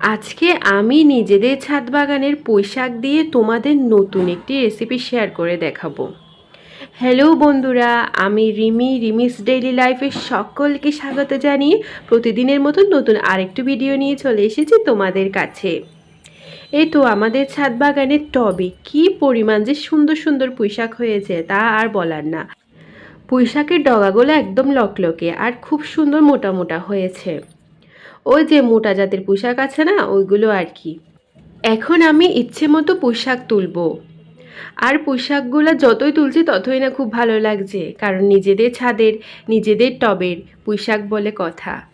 আজকে আমি নিজেদের ছাদ বাগানের পুঁই শাক দিয়ে তোমাদের নতুন একটি রেসিপি শেয়ার করে দেখাবো। হ্যালো বন্ধুরা, আমি রিমি, রিমিস ডেইলি লাইফের সকলকে স্বাগত জানিয়ে প্রতিদিনের মতন নতুন আরেকটু ভিডিও নিয়ে চলে এসেছি তোমাদের কাছে। এই তো আমাদের ছাদ বাগানের টবে কি পরিমাণ যে সুন্দর সুন্দর পুঁইশাক হয়েছে তা আর বলার না। পুঁইশাকের ডগাগুলো একদম লকলকে আর খুব সুন্দর মোটা মোটা হয়েছে। ওই যে মোটা জাতের পোশাক আছে না, ওইগুলো আর কি। এখন আমি ইচ্ছে মতো পোশাক তুলব। আর পোশাকগুলো যতই তুলছি ততই না খুব ভালো লাগছে, কারণ নিজেদের ছাদের, নিজেদের টবের পোশাক বলে কথা।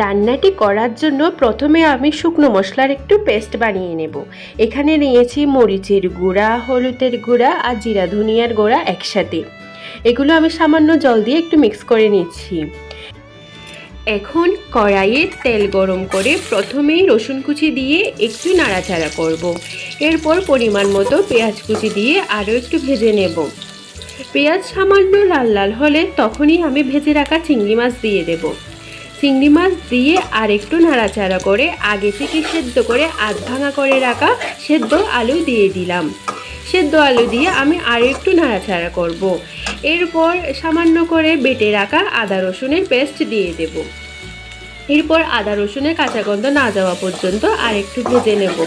রান্নাটি করার জন্য প্রথমে আমি শুকনো মশলার একটু পেস্ট বানিয়ে নেব। এখানে নিয়েছি মরিচের গুঁড়া, হলুদের গুঁড়া আর জিরা ধনিয়ার গুঁড়া একসাথে। এগুলো আমি সামান্য জল দিয়ে একটু মিক্স করে নিচ্ছি। এখন কড়াইয়ে তেল গরম করে প্রথমেই রসুন কুচি দিয়ে একটু নাড়াচাড়া করব। এরপর পরিমাণ মতো পেঁয়াজ কুচি দিয়ে আরও একটু ভেজে নেব। পেঁয়াজ সামান্য লাল লাল হলে তখনই আমি ভেজে রাখা চিংড়ি মাছ দিয়ে দেবো। চিংড়ি মাছ দিয়ে আর একটু নাড়াচাড়া করে, আগে থেকে সেদ্ধ করে আধ ভাঙা করে রাখা সেদ্ধ আলু দিয়ে দিলাম। সেদ্ধ আলু দিয়ে আমি আর একটু নাড়াচাড়া করব। এরপর সামান্য করে বেটে রাখা আদা রসুনের পেস্ট দিয়ে দেব। এরপর আদা রসুনের কাঁচা গন্ধ না যাওয়া পর্যন্ত আর একটু ভেজে নেব।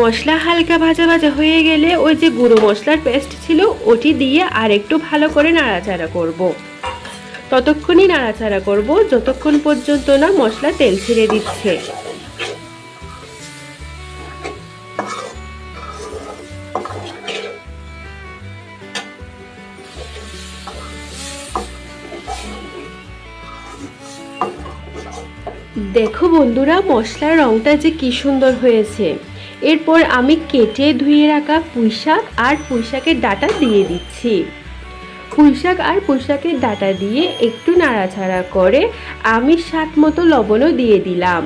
মশলা হালকা ভাজা ভাজা হয়ে গেলে ওই যে গুঁড়ো মশলার পেস্ট ছিল, ওটি দিয়ে আর একটু ভালো করে নাড়াচাড়া করব। ততক্ষণই নাড়াচাড়া করব, যতক্ষণ পর্যন্ত না মশলা তেল ছেড়ে দিচ্ছে দেখো বন্ধুরা, মশলার রঙটা যে কি সুন্দর হয়েছে এরপর আমি কেটে ধুয়ে রাখা পুঁইশাক আর পুঁইশাকের ডাটা দিয়ে দিচ্ছি। পুঁইশাক আর পুঁইশাকের ডাটা দিয়ে একটু নাড়াচাড়া করে আমি স্বাদ মতো লবণও দিয়ে দিলাম।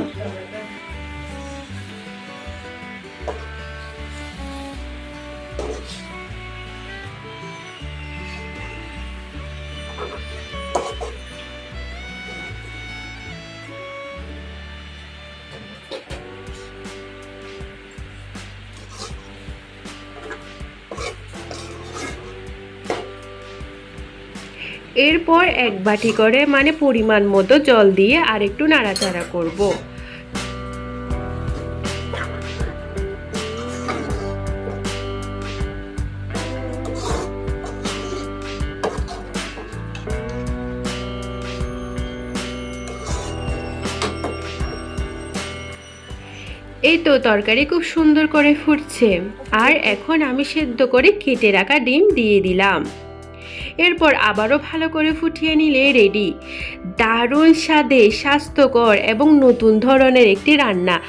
এরপর এক বাটি করে মানে পরিমাণ মতো জল দিয়ে আর একটু নাড়াচাড়া করব। এই তো তরকারি খুব সুন্দর করে ফুটছে আর এখন আমি সেদ্ধ করে কেটে রাখা ডিম দিয়ে দিলাম এরপর আবারও ভালো করে ফুটিয়ে নিলে রেডি দারুণ স্বাদে স্বাস্থ্যকর এবং নতুন ধরনের একটি রান্না।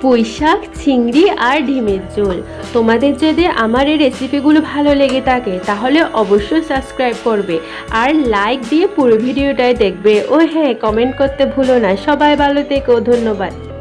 পুঁইশাক, চিংড়ি আর ডিমের ঝোল। তোমাদের যদি আমার এই রেসিপিগুলো ভালো লেগে থাকে, তাহলে অবশ্যই সাবস্ক্রাইব করবে। আর লাইক দিয়ে পুরো ভিডিওটাই দেখবে। ও হ্যাঁ কমেন্ট করতে ভুলো না। সবাই ভালো থেকো। ধন্যবাদ।